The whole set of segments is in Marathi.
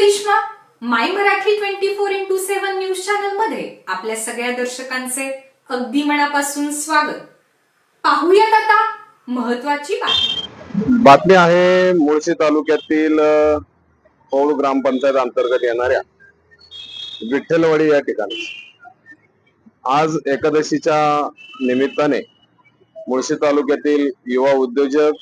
Karishma my Marathi twenty four into seven news चॅनलमध्ये आपल्या सगळ्या दर्शकांचे अगदी मनापासून स्वागत. पाहूयात आता महत्वाची बातमी. बातमी आहे मुळशी तालुक्यातील पौळ ग्रामपंचायत अंतर्गत येणाऱ्या विठ्ठलवाडी या ठिकाणी. आज एकादशीच्या निमित्ताने मुळशी तालुक्यातील युवा उद्योजक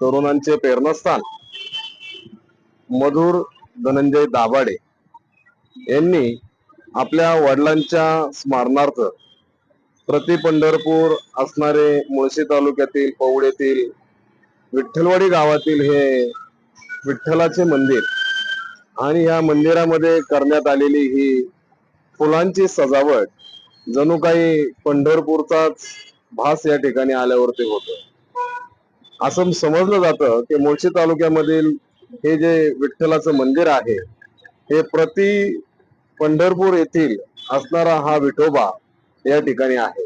तरुणांचे प्रेरणास्थान मधुर धनंजय दाभाडे यांनी आपल्या वडिलांच्या स्मरणार्थ प्रति पंढरपूर असणारे मुळशी तालुक्यातील पवडेतील विठ्ठलवाडी गावातील हे विठ्ठलाचे मंदिर आणि या मंदिरामध्ये करण्यात आलेली ही फुलांची सजावट जणू काही पंढरपूरचाच भास या ठिकाणी आल्यावरती होतो. असं समजलं जातं की मुळशी तालुक्यामधील हे जे विठ्ठलाचं मंदिर आहे हे प्रति पंढरपूर येथील असणारा हा विठोबा या ठिकाणी आहे.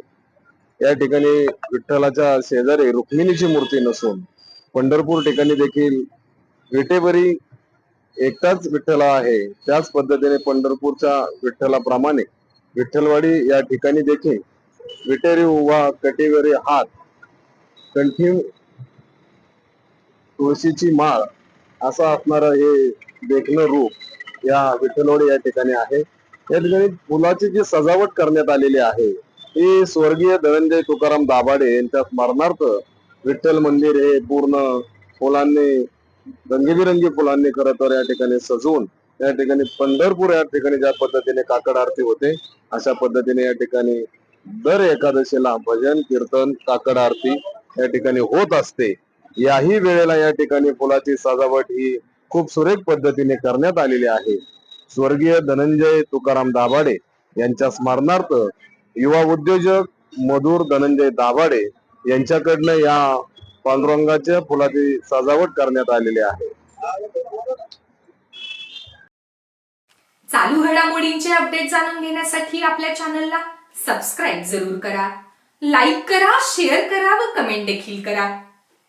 या ठिकाणी विठ्ठलाच्या शेजारी रुक्मिणीची मूर्ती नसून पंढरपूर ठिकाणी देखील विटेवरी एकटाच विठ्ठला आहे. त्याच पद्धतीने पंढरपूरच्या विठ्ठलाप्रमाणे विठ्ठलवाडी या ठिकाणी देखील विटेरी उभा कटेवरी हात कंठी तुळशीची माळ असं असणारं हे देखणं रूप या विठ्ठलवाडी या ठिकाणी आहे. या ठिकाणी फुलाची जी सजावट करण्यात आलेली आहे ही स्वर्गीय धनंजय तुकाराम दाभाडे यांच्या स्मरणार्थ विठ्ठल मंदिर हे पूर्ण फुलांनी रंगीबिरंगी फुलांनी खरं तर या ठिकाणी सजवून या ठिकाणी पंढरपूर या ठिकाणी ज्या पद्धतीने काकड आरती होते अशा पद्धतीने या ठिकाणी दर एकादशीला भजन कीर्तन काकड आरती या ठिकाणी होत असते. याही वेळेला या ठिकाणी फुलाची सजावट ही खूप सुरेख पद्धतीने करण्यात आलेली आहे. स्वर्गीय धनंजय तुकाराम दाभाडे यांच्या स्मरणार्थ युवा उद्योजक मधुर धनंजय दाभाडे यांच्याकडनं या पांडुरंगाच्या फुलाची सजावट करण्यात आलेली आहे. चालू घडामोडींचे अपडेट जाणून घेण्यासाठी आपल्या चॅनलला सबस्क्राईब जरूर करा. लाईक करा शेअर करा व कमेंट देखील करा.